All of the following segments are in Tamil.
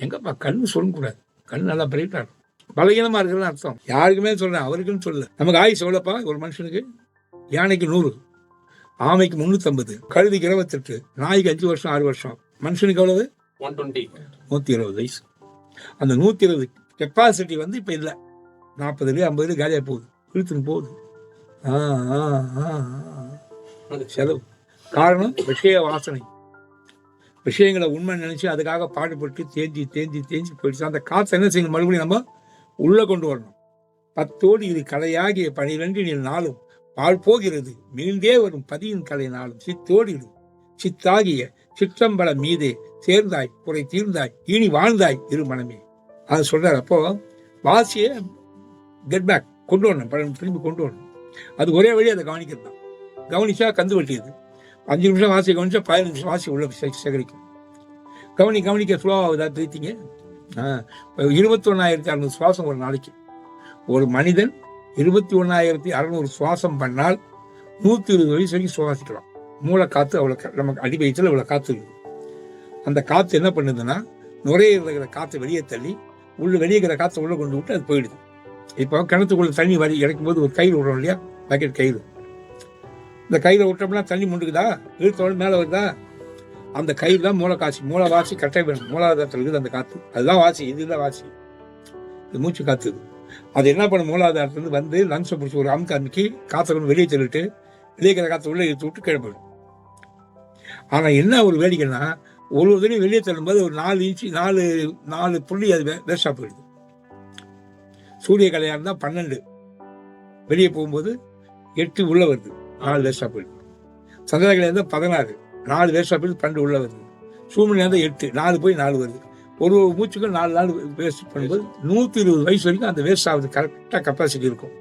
எங்கப்பா கண்ணு சொல்லக்கூடாது. கண் நல்லா பிரைட்டாக இருக்கும் பலகீனமாக இருக்கிறது அர்த்தம். யாருக்குமே சொல்கிறேன் அவருக்குன்னு சொல்லல. நமக்கு ஆயுசு எவ்வளோப்பா? ஒரு மனுஷனுக்கு? யானைக்கு நூறு. ஆமைக்கு முந்நூற்றம்பது கழுதிக்கு இருபத்தெட்டு. நாய்க்கு அஞ்சு வருஷம் ஆறு வருஷம். மனுஷனுக்கு எவ்வளவு? ஒன் டுவெண்ட்டி நூற்றி இருபது வயசு. அந்த நூற்றி இருபது கெப்பாசிட்டி வந்து இப்போ இல்லை. நாற்பதுலேயே ஐம்பதுலேயே காலியாக போகுது. இழுத்துன்னு போகுது. ஆ ஆ ஆ ஆ. செலவு. காரணம் விஷய வாசனை. விஷயங்களை உண்மை நினச்சி அதுக்காக பாடுபட்டு தேஞ்சி தேஞ்சி தேஞ்சி போயிடுச்சு. அந்த காற்றை என்ன செய்யணும்? மறுபடியும் நம்ம உள்ளே கொண்டு வரணும். பத்தோடு இது கலையாகிய பனிரெண்டு நீ நாளும் பால் போகிறது. மீண்டே வரும் பதியின் கலை நாளும். சித்தோடு இது சித்தாகிய சிற்றம்பல மீதே சேர்ந்தாய் குறை தீர்ந்தாய் இனி வாழ்ந்தாய் இரு மனமே அது சொல்றாரு. அப்போ வாசியை கெட் பேக் கொண்டு வரணும். பழம் திரும்பி கொண்டு வரணும். அது ஒரே வழி அதை கவனிக்கிறது தான். கவனிச்சா கந்து வட்டியது. அஞ்சு நிமிஷம் வாசி கவனிச்சா பதினஞ்சு நிமிஷம் வாசி உள்ள சேகரிக்கும். கவனி கவனிக்க ஸ்லோவாகுதா ஆகுதா பிரீத்திங்க இருபத்தி ஒன்றாயிரத்தி அறுநூறு சுவாசம் ஒரு நாளைக்கு. ஒரு மனிதன் இருபத்தி ஒன்றாயிரத்தி அறுநூறு சுவாசம் பண்ணால் நூற்றி இருபது வயசு வரைக்கும் சுவாசிக்கலாம். மூளை காற்று அவ்வளோ க- நமக்கு அடி வயிற்றுல அவ்வளோ காற்று இருக்குது. அந்த காற்று என்ன பண்ணுதுன்னா நுரையீரலில் இருக்கிற காற்றை வெளியே தள்ளி உள்ள வெளியே இருக்கிற காற்றை உள்ளே கொண்டு விட்டு அது போயிடுது. இப்போ கிணத்துக்குள்ள தண்ணி வரி இறக்கும் போது ஒரு கயிறு விடுறோம் இல்லையா? பக்கெட் கயிறு. இந்த கயிறை விட்டோம்னா தண்ணி முண்டுக்குதா? இழுத்தோட மேலே வருதா? அந்த கயிறு தான் மூளைக்காசி மூளை கட்டை வேணும் மூலாதாரத்தில் இருக்குது அந்த காற்று. அதுதான் வாசி. இதுதான் வாசி. இது மூச்சு காற்று அது என்ன பண்ண மூலாதாரத்துலேருந்து வந்து லங்ஸை பிடிச்சி ஒரு அமுக்கு அமுக்கி காற்றை கொண்டு வெளியே தள்ளிட்டு வெளியே இருக்கிற காற்று உள்ளே இழுத்து விட்டு கீழே போயிடும். ஆனால் என்ன ஒரு வேடிக்கைன்னா ஒரு ஒரு தடவை வெளியே தள்ளும்போது ஒரு நாலு இன்ச்சு நாலு நாலு புள்ளி அது வேஸ்டாக போயிடுது. சூரிய கலையாக இருந்தால் பன்னெண்டு. வெளியே போகும்போது எட்டு உள்ளே வருது. நாலு வேஸ்டாக போயிடுது சந்திர பதினாறு நாலு வேஸ்டாக போயிடுது பன்னெண்டு உள்ள வருது. சூழ்நிலை இருந்தால் எட்டு நாலு போய் நாலு வருது. ஒரு ஒரு மூச்சுக்கும் நாலு நாள் வேஸ்ட் பண்ணும்போது நூற்றி இருபது வயசு வரைக்கும் அந்த வேஸ்ட் ஆகுது கரெக்டாக கெப்பாசிட்டி இருக்கும்.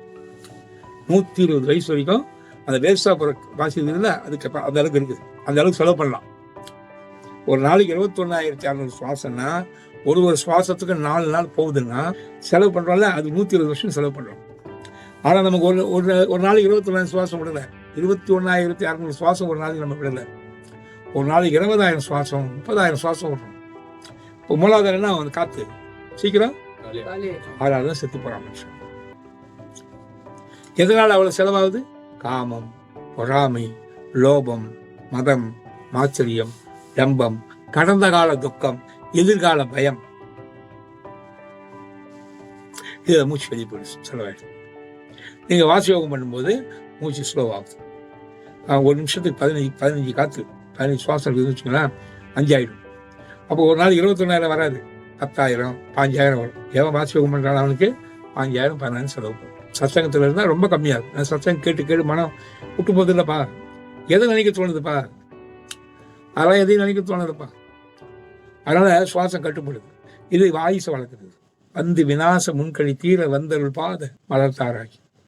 நூற்றி இருபது வயசு வரைக்கும் அந்த வேஸ்ட்டாக போகிற வாசி இருக்குதுல்ல அது கெப்பா அந்த அளவுக்கு இருக்குது. அந்த அளவுக்கு செலவு பண்ணலாம். ஒரு நாளைக்கு இருபத்தொன்னாயிரத்தி அறநூறு சுவாசம்னா ஒரு ஒரு சுவாசத்துக்கு நாலு நாள் போகுதுன்னா செலவு பண்ணுறோம்ல அது நூற்றி இருபது வருஷம் செலவு பண்ணுறோம் ஆனால் நமக்கு ஒரு ஒரு ஒரு நாளைக்கு இருபத்தொன்னாயிரம் சுவாசம் விடலை இருபத்தி ஒன்றாயிரத்தி அறநூறு சுவாசம் ஒரு நாளைக்கு நம்ம விடல. ஒரு நாளைக்கு இருபதாயிரம் சுவாசம் முப்பதாயிரம் சுவாசம் விடுறோம் இப்போ மூலாதாரம் என்ன வந்து காற்று சீக்கிரம்? ஆறாவது தான் செத்து போகிறான் மனுஷன். எதனால் அவ்வளோ செலவாகுது? காமம் பொறாமை லோபம் மதம் மாச்சரியம் டம்பம் கடந்த கால துக்கம் எதிர்கால பயம். இதில் மூச்சு வெளியே போயிடுச்சு செலவாயிடும். நீங்கள் வாசி யோகம் பண்ணும்போது மூச்சு ஸ்லோ ஆகுது ஒரு நிமிஷத்துக்கு பதினஞ்சு பதினஞ்சு காற்று பதினஞ்சு சுவாசம் இருக்குதுன்னு வச்சுக்கோங்களேன் அஞ்சாயிடும் அப்போ ஒரு நாள் இருபத்தொன்னாயிரம் வராது. பத்தாயிரம் பாஞ்சாயிரம் வரும். எவன் வாசி யோகம் பண்ணுறான் அவனுக்கு பாஞ்சாயிரம் பதினாயிரம் செலவு பண்ணும் சத்தங்கத்தில் இருந்தால் ரொம்ப கம்மியாக இருக்கும். சத்தம் கேட்டு கேட்டு மனம் விட்டு போகுது இல்லைப்பா. எதை நினைக்க தோணுதுப்பா? அதெல்லாம் எதையும் நினைக்க தோணுதுப்பா. அதனால் சுவாசம் கட்டுப்படுது. இது வாயுசை வளர்க்குது. வந்து விநாச முன்கழி தீர வந்தருள் பாத மலர்த்தாராகி.